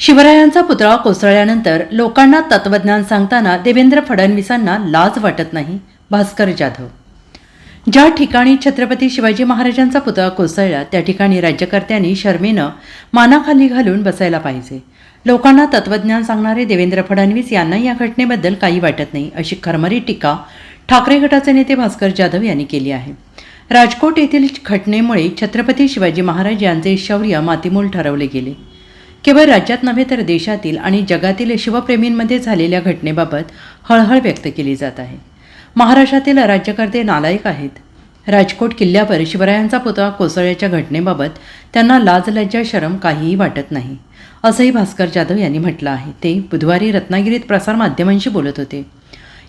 शिवरायांचा पुतळा कोसळल्यानंतर लोकांना तत्वज्ञान सांगताना देवेंद्र फडणवीसांना लाज वाटत नाही भास्कर जाधव. ज्या ठिकाणी छत्रपती शिवाजी महाराजांचा पुतळा कोसळला त्या ठिकाणी राज्यकर्त्यांनी शर्मेनं मानाखाली घालून बसायला पाहिजे. लोकांना तत्वज्ञान सांगणारे देवेंद्र फडणवीस यांना या घटनेबद्दल काही वाटत नाही अशी खरमरी टीका ठाकरे गटाचे नेते भास्कर जाधव यांनी केली आहे. राजकोट येथील घटनेमुळे छत्रपती शिवाजी महाराज यांचे शौर्य मातीमूल ठरवले गेले. केवळ राज्यात नव्हे तर देशातील आणि जगातील शिवप्रेमींमध्ये झालेल्या घटनेबाबत हळहळ व्यक्त केली जात आहे. महाराष्ट्रातील राज्यकर्ते नालायक आहेत. राजकोट किल्ल्यावर शिवरायांचा पुतळा कोसळल्याच्या घटनेबाबत त्यांना लाज लज्जा शरम काहीही वाटत नाही असंही भास्कर जाधव यांनी म्हटलं आहे. ते बुधवारी रत्नागिरीत प्रसारमाध्यमांशी बोलत होते.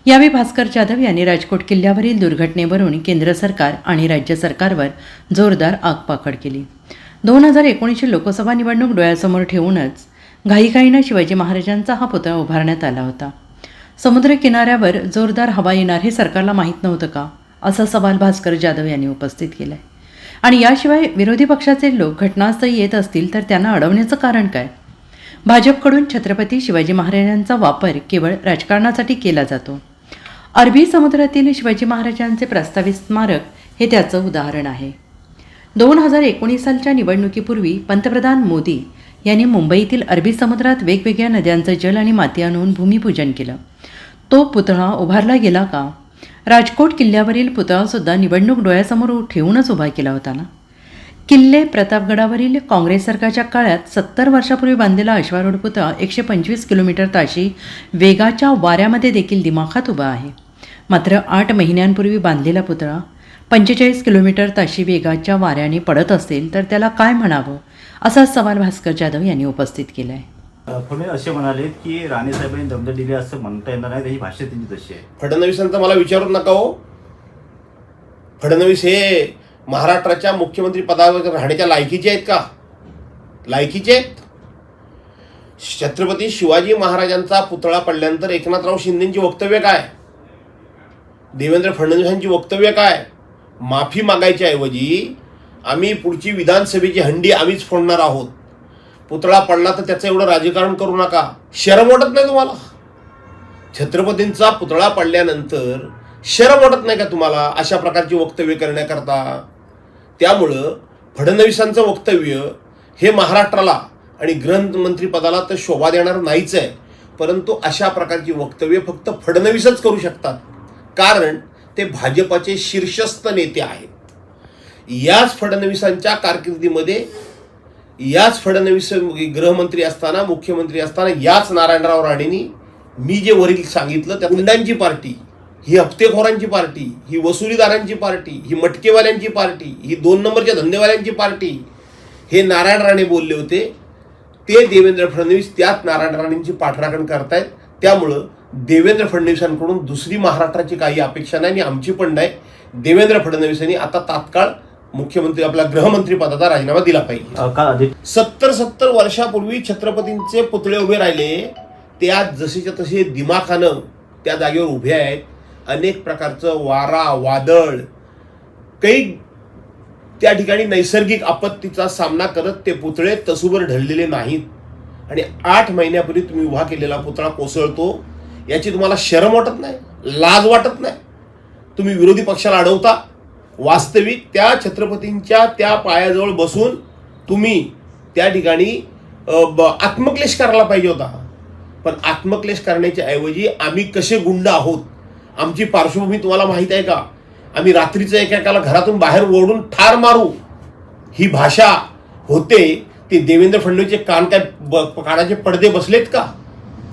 यावेळी भास्कर जाधव यांनी राजकोट किल्ल्यावरील दुर्घटनेवरून केंद्र सरकार आणि राज्य सरकारवर जोरदार आगपाखड केली. दोन हजार एकोणीसची लोकसभा निवडणूक डोळ्यासमोर ठेवूनच घाईघाईनं शिवाजी महाराजांचा हा पुतळा उभारण्यात आला होता. समुद्र किनाऱ्यावर जोरदार हवा येणार हे सरकारला माहीत नव्हतं का? असा सवाल भास्कर जाधव यांनी उपस्थित केला आहे आणि याशिवाय विरोधी पक्षाचे लोक घटनास्थळी येत असतील तर त्यांना अडवण्याचं कारण काय? भाजपकडून छत्रपती शिवाजी महाराजांचा वापर केवळ राजकारणासाठी केला जातो. अरबी समुद्रातील शिवाजी महाराजांचे प्रस्तावित स्मारक हे त्याचं उदाहरण आहे. दोन हजार एकोणीस सालच्या निवडणुकीपूर्वी पंतप्रधान मोदी यांनी मुंबईतील अरबी समुद्रात वेगवेगळ्या नद्यांचं जल आणि माती आणून भूमिपूजन केलं. तो पुतळा उभारला गेला का? राजकोट किल्ल्यावरील पुतळासुद्धा निवडणूक डोळ्यासमोर ठेवूनच उभा केला होता ना? किल्ले प्रतापगडावरील काँग्रेस सरकारच्या काळात सत्तर वर्षापूर्वी बांधलेला अश्वारूढ पुतळा एकशे पंचवीस किलोमीटर ताशी वेगाच्या वाऱ्यामध्ये देखील दिमाखात उभा आहे. मात्र आठ महिन्यांपूर्वी बांधलेला पुतळा पंचेचाळीस किलोमीटर ताशी वेगाच्या वाऱ्याने पडत असेल तर त्याला काय म्हणावं? असा सवाल भास्कर जाधव यांनी उपस्थित केला आहे फडणवीस असे म्हणाले की राणेसाहेबांनी दमद दिली असं म्हणता येणार नाही ही भाषा त्यांची तशी आहे. फडणवीसांचा मला विचारू नका हो. फडणवीस हे महाराष्ट्राच्या मुख्यमंत्री पदावर राहण्याच्या लायकीचे आहेत का? लायकीचे आहेत? छत्रपती शिवाजी महाराजांचा पुतळा पडल्यानंतर एकनाथराव शिंदेची वक्तव्य काय? देवेंद्र फडणवीसांची वक्तव्य काय? माफी मागायच्या ऐवजी आम्ही पुढची विधानसभेची हंडी आम्हीच फोडणार आहोत. पुतळा पडला तर त्याचं एवढं राजकारण करू नका. शरम वाटत नाही तुम्हाला? छत्रपतींचा पुतळा पडल्यानंतर शरम वाटत नाही का तुम्हाला अशा प्रकारची वक्तव्य करण्याकरता? त्यामुळं फडणवीसांचं वक्तव्य हे महाराष्ट्राला आणि गृहमंत्रीपदाला तर शोभा देणार नाहीच आहे परंतु अशा प्रकारची वक्तव्य फक्त फडणवीसच करू शकतात. कारण ते भाजपाचे शीर्षस्थ नेते आहेत. याच फडणवीसांच्या कारकिर्दीमध्ये याच फडणवीस गृहमंत्री असताना मुख्यमंत्री असताना याच नारायणराव राणेंनी मी जे वरील सांगितलं त्या गुंडांची पार्टी ही हप्तेखोरांची पार्टी ही वसुलीदारांची पार्टी ही मटकेवाल्यांची पार्टी ही दोन नंबरच्या धंदेवाल्यांची पार्टी हे नारायण राणे बोलले होते. ते देवेंद्र फडणवीस त्याच नारायण राणेंची पाठराखण करतायत. त्यामुळं देवेंद्र फडणवीसांकडून दुसरी महाराष्ट्राची काही अपेक्षा नाही आणि आमची पण नाही. देवेंद्र फडणवीसांनी आता तात्काळ मुख्यमंत्री आपला गृहमंत्री पदाचा राजीनामा दिला पाहिजे. सत्तर सत्तर वर्षापूर्वी छत्रपतींचे पुतळे उभे राहिले. ते आज जसेच्या तसे दिमाखानं त्या जागेवर उभे आहेत. अनेक प्रकारचं वारा वादळ काही त्या ठिकाणी नैसर्गिक आपत्तीचा सामना करत ते पुतळे तसूबर ढळलेले नाहीत. आणि आठ महिन्यापूर्वी तुम्ही उभा केलेला पुतळा कोसळतो. याची तुम्हाला शरम वाटत नाही लाज वाटत नाही? तुम्ही विरोधी पक्षाला अडवता वास्तविक त्या छत्रपतींच्या त्या पायाजवळ बसून तुम्ही त्या ठिकाणी ब- आत्मक्लेश करायला पाहिजे होता. पण आत्मक्लेश करण्याच्या ऐवजी आम्ही कसे गुंड आहोत? आमची पार्श्वभूमी तुम्हाला माहीत आहे का? आम्ही रात्रीचं एकेकाला घरातून बाहेर ओढून ठार मारू. ही भाषा होते ते देवेंद्र फडणवीसचे कान काय ब- कानाचे पडदे बसलेत का?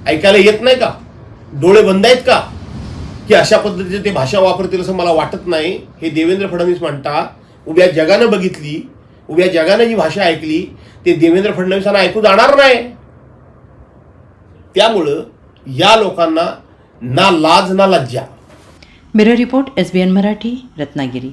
ऐकायला येत नाही का? डोळे बंद आहेत का? की अशा पद्धतीचे ते भाषा वापरतील असं मला वाटत नाही. हे देवेंद्र फडणवीस म्हणता उभ्या जगानं बघितली उभ्या जगानं जी भाषा ऐकली ते देवेंद्र फडणवीसांना ऐकू जाणार नाही. त्यामुळं या लोकांना ना लाज ना लज्जा. Bureau report S B N Marathi Ratnagiri.